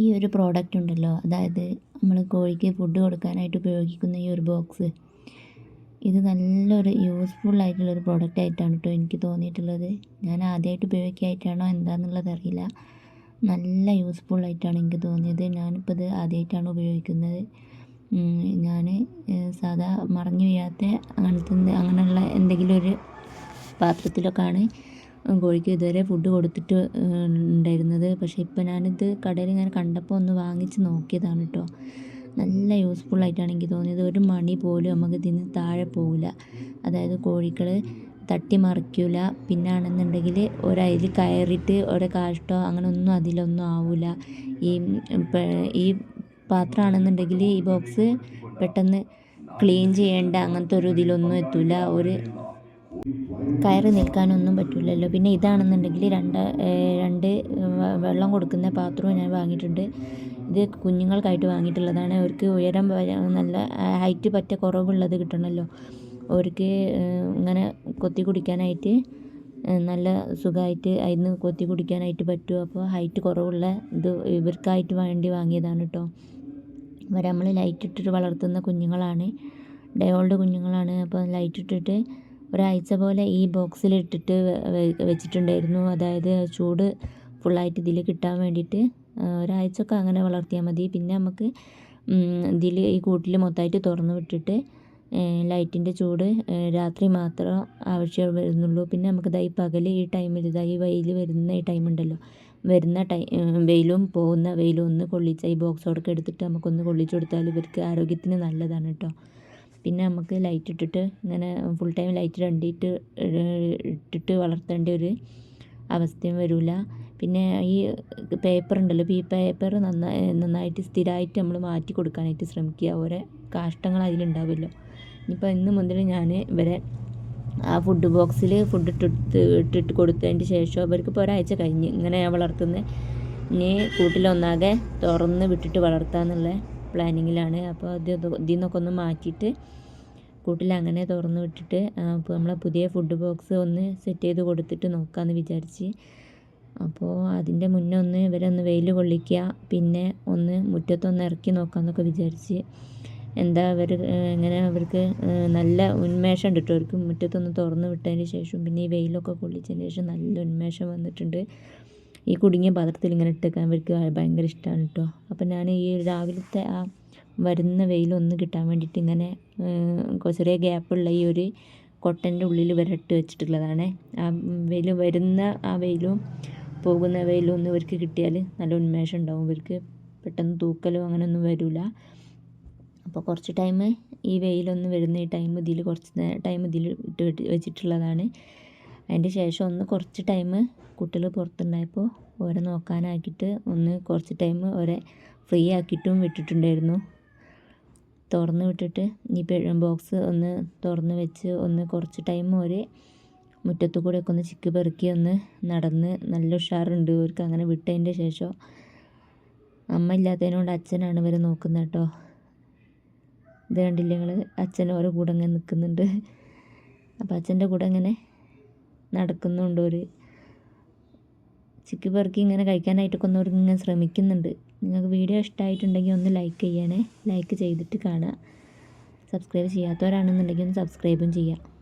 ഈ ഒരു പ്രോഡക്റ്റ് ഉണ്ടല്ലോ. അതായത് നമ്മൾ കോഴിക്ക് ഫുഡ് കൊടുക്കാനായിട്ട് ഉപയോഗിക്കുന്ന ഈ ഒരു ബോക്സ് ഇത് നല്ലൊരു യൂസ്ഫുൾ ആയിട്ടുള്ളൊരു പ്രോഡക്റ്റ് ആയിട്ടാണ് കേട്ടോ എനിക്ക് തോന്നിയിട്ടുള്ളത്. ഞാൻ ആദ്യമായിട്ട് ഉപയോഗിക്കായിട്ടാണോ എന്താണെന്നുള്ളത് അറിയില്ല. നല്ല യൂസ്ഫുൾ ആയിട്ടാണ് എനിക്ക് തോന്നിയത്. ഞാനിപ്പോൾ ഇത് ആദ്യമായിട്ടാണ് ഉപയോഗിക്കുന്നത് ഞാൻ സാധാ മറിഞ്ഞു വീഴാത്ത അങ്ങനത്തെ അങ്ങനെയുള്ള എന്തെങ്കിലും ഒരു പാത്രത്തിലൊക്കെയാണ് കോഴിക്ക് ഇതുവരെ ഫുഡ് കൊടുത്തിട്ട് ഉണ്ടായിരുന്നത്. പക്ഷേ ഇപ്പോൾ ഞാനിത് കടയിൽ ഞാൻ കണ്ടപ്പോൾ ഒന്ന് വാങ്ങിച്ച് നോക്കിയതാണ് കേട്ടോ. നല്ല യൂസ്ഫുൾ ആയിട്ടാണ് എനിക്ക് തോന്നിയത്. ഒരു മണി പോലും നമുക്ക് ഇതിന് താഴെ പോകില്ല അതായത് കോഴികൾ തട്ടി മറിക്കില്ല പിന്നെ ആണെന്നുണ്ടെങ്കിൽ ഒരതിൽ കയറിയിട്ട് ഒരു കാഷ്ടോ അങ്ങനെ ഒന്നും അതിലൊന്നും ആവില്ല ഈ ഈ പാത്രമാണെന്നുണ്ടെങ്കിൽ ഈ ബോക്സ് പെട്ടെന്ന് ക്ലീൻ ചെയ്യേണ്ട അങ്ങനത്തെ ഒരു ഇതിലൊന്നും എത്തില്ല ഒരു കയറി നിൽക്കാനൊന്നും പറ്റില്ലല്ലോ പിന്നെ ഇതാണെന്നുണ്ടെങ്കിൽ രണ്ട് രണ്ട് വെള്ളം കൊടുക്കുന്ന പാത്രവും ഞാൻ വാങ്ങിയിട്ടുണ്ട്. ഇത് കുഞ്ഞുങ്ങൾക്കായിട്ട് വാങ്ങിയിട്ടുള്ളതാണ്. അവർക്ക് ഉയരം നല്ല ഹൈറ്റ് പറ്റ കുറവുള്ളത് കിട്ടണമല്ലോ അവർക്ക് ഇങ്ങനെ കൊത്തി കുടിക്കാനായിട്ട് നല്ല സുഖമായിട്ട് അതിന് കൊത്തി കുടിക്കാനായിട്ട് പറ്റും. അപ്പോൾ ഹൈറ്റ് കുറവുള്ള ഇത് ഇവർക്കായിട്ട് വേണ്ടി വാങ്ങിയതാണ് കേട്ടോ ഇവർ നമ്മൾ ലൈറ്റ് ഇട്ടിട്ട് വളർത്തുന്ന കുഞ്ഞുങ്ങളാണ്. ഡേ ഓൾഡ് കുഞ്ഞുങ്ങളാണ്. അപ്പോൾ ലൈറ്റ് ഇട്ടിട്ട് ഒരാഴ്ച പോലെ ഈ ബോക്സിൽ ഇട്ടിട്ട് വെച്ചിട്ടുണ്ടായിരുന്നു. അതായത് ചൂട് ഫുള്ളായിട്ട് ഇതിൽ കിട്ടാൻ വേണ്ടിയിട്ട് ഒരാഴ്ചയൊക്കെ അങ്ങനെ വളർത്തിയാൽ മതി. പിന്നെ നമുക്ക് ഇതിൽ ഈ കൂട്ടിൽ മൊത്തമായിട്ട് തുറന്ന് വിട്ടിട്ട് ലൈറ്റിന്റെ ചൂട് രാത്രി മാത്രം ആവശ്യം വരുന്നുള്ളൂ. പിന്നെ നമുക്ക് ഇതായി പകൽ ഈ ടൈമിൽ ഇതായി വെയിൽ വരുന്ന ഈ ടൈം ഉണ്ടല്ലോ. വരുന്ന ടൈം വെയിലും പോകുന്ന വെയിലും ഒന്ന് കൊള്ളിച്ച ഈ ബോക്സോടൊക്കെ എടുത്തിട്ട് നമുക്കൊന്ന് കൊള്ളിച്ചു കൊടുത്താൽ ഇവർക്ക് ആരോഗ്യത്തിന് നല്ലതാണ് കേട്ടോ പിന്നെ നമുക്ക് ലൈറ്റ് ഇട്ടിട്ട് ഇങ്ങനെ ഫുൾ ടൈം ലൈറ്റ് രണ്ടിട്ട് ഇട്ടിട്ട് വളർത്തേണ്ട ഒരു അവസ്ഥയും വരില്ല പിന്നെ ഈ പേപ്പർ ഉണ്ടല്ലോ ഈ പേപ്പർ നന്നായി നന്നായിട്ട് സ്ഥിരമായിട്ട് നമ്മൾ മാറ്റി കൊടുക്കാനായിട്ട് ശ്രമിക്കുക. ഓരോ കാഷ്ടങ്ങൾ അതിലുണ്ടാവുമല്ലോ. ഇനിയിപ്പോൾ ഇന്ന് മുതൽ ഞാൻ ഇവരെ ആ ഫുഡ് ബോക്സിൽ ഫുഡ് ഇട്ടിട്ട് ഇട്ടിട്ട് കൊടുത്തതിന് ശേഷം അവർക്ക് ഇപ്പോൾ ഒരാഴ്ച കഴിഞ്ഞ് ഇങ്ങനെ വളർത്തുന്നത് ഇനി കൂട്ടിലൊന്നാകെ തുറന്ന് വിട്ടിട്ട് വളർത്താമെന്നുള്ള പ്ലാനിങ്ങിലാണ്. അപ്പോൾ അത് ഇതിൽ നിന്നൊക്കെ ഒന്ന് മാറ്റിയിട്ട് കൂട്ടിൽ അങ്ങനെ തുറന്ന് വിട്ടിട്ട് അപ്പോൾ നമ്മളെ പുതിയ ഫുഡ് ബോക്സ് ഒന്ന് സെറ്റ് ചെയ്ത് കൊടുത്തിട്ട് നോക്കാമെന്ന് വിചാരിച്ച്. അപ്പോൾ അതിന്റെ മുന്നേ ഒന്ന് ഇവരെ ഒന്ന് വെയിൽ കൊള്ളിക്കുക പിന്നെ ഒന്ന് മുറ്റത്തൊന്ന് ഇറക്കി നോക്കാമെന്നൊക്കെ വിചാരിച്ച്. എന്താ അവർ എങ്ങനെ അവർക്ക് നല്ല ഉന്മേഷം കേട്ടോ. അവർക്ക് മുറ്റത്തൊന്ന് തുറന്ന് വിട്ടതിന് ശേഷം പിന്നെ ഈ വെയിലൊക്കെ കൊള്ളിച്ചതിന് ശേഷം നല്ല ഉന്മേഷം വന്നിട്ടുണ്ട്. ഈ കുടുങ്ങിയ പാത്രത്തിൽ ഇങ്ങനെ ഇട്ടേക്കാൻ അവർക്ക് ഭയങ്കര ഇഷ്ടമാണ് കേട്ടോ അപ്പം ഞാൻ ഈ രാവിലത്തെ ആ വരുന്ന വെയിലൊന്ന് കിട്ടാൻ വേണ്ടിയിട്ട് ഇങ്ങനെ ചെറിയ ഗ്യാപ്പുള്ള ഈ ഒരു കൊട്ടന്റെ ഉള്ളിൽ വരട്ട് വെച്ചിട്ടുള്ളതാണ്. ആ വെയിൽ വരുന്ന ആ വെയിലും പോകുന്ന വെയിലും ഒന്ന് ഇവർക്ക് കിട്ടിയാൽ നല്ല ഉന്മേഷം ഉണ്ടാവും. ഇവർക്ക് പെട്ടെന്ന് തൂക്കലോ അങ്ങനെയൊന്നും വരില്ല അപ്പോൾ കുറച്ച് ടൈം ഈ വെയിലൊന്ന് വരുന്ന ഈ ടൈം ഇതിൽ കുറച്ച് ടൈം ഇതിൽ ഇട്ട് വെച്ചിട്ടുള്ളതാണ്. അതിന്റെ ശേഷം ഒന്ന് കുറച്ച് ടൈം കുട്ടികൾ പുറത്തുണ്ടായപ്പോൾ ഓരെ നോക്കാനാക്കിയിട്ട് ഒന്ന് കുറച്ച് ടൈം ഓരെ ഫ്രീ ആക്കിയിട്ടും വിട്ടിട്ടുണ്ടായിരുന്നു. തുറന്ന് വിട്ടിട്ട് ഈ ബോക്സ് ഒന്ന് തുറന്ന് വെച്ച് ഒന്ന് കുറച്ച് ടൈം ഒരു മുറ്റത്തു കൂടെയൊക്കെ ഒന്ന് ചിക്ക് പെറുക്കി ഒന്ന് നടന്ന് നല്ല ഉഷാറുണ്ട്. അവർക്ക് അങ്ങനെ വിട്ടതിന്റെ ശേഷം അമ്മ ഇല്ലാത്തതിനോട് അച്ഛനാണ് ഇവരെ നോക്കുന്നത് കേട്ടോ. ഇത് കണ്ടില്ലേ നിങ്ങൾ അച്ഛൻ ഓരോ കൂടെ അങ്ങനെ നിൽക്കുന്നുണ്ട്. അപ്പോൾ അച്ഛന്റെ കൂടെ ഇങ്ങനെ നടക്കുന്നുണ്ട് ഒരു. ചിക്കി പെറുക്കി ഇങ്ങനെ കഴിക്കാനായിട്ടൊക്കെ ഒന്ന് ഇങ്ങനെ ശ്രമിക്കുന്നുണ്ട്. നിങ്ങൾക്ക് വീഡിയോ ഇഷ്ടമായിട്ടുണ്ടെങ്കിൽ ഒന്ന് ലൈക്ക് ചെയ്യണേ. ലൈക്ക് ചെയ്തിട്ട് കാണുക. സബ്സ്ക്രൈബ് ചെയ്യാത്തവരാണെന്നുണ്ടെങ്കിൽ ഒന്ന് സബ്സ്ക്രൈബും ചെയ്യാം.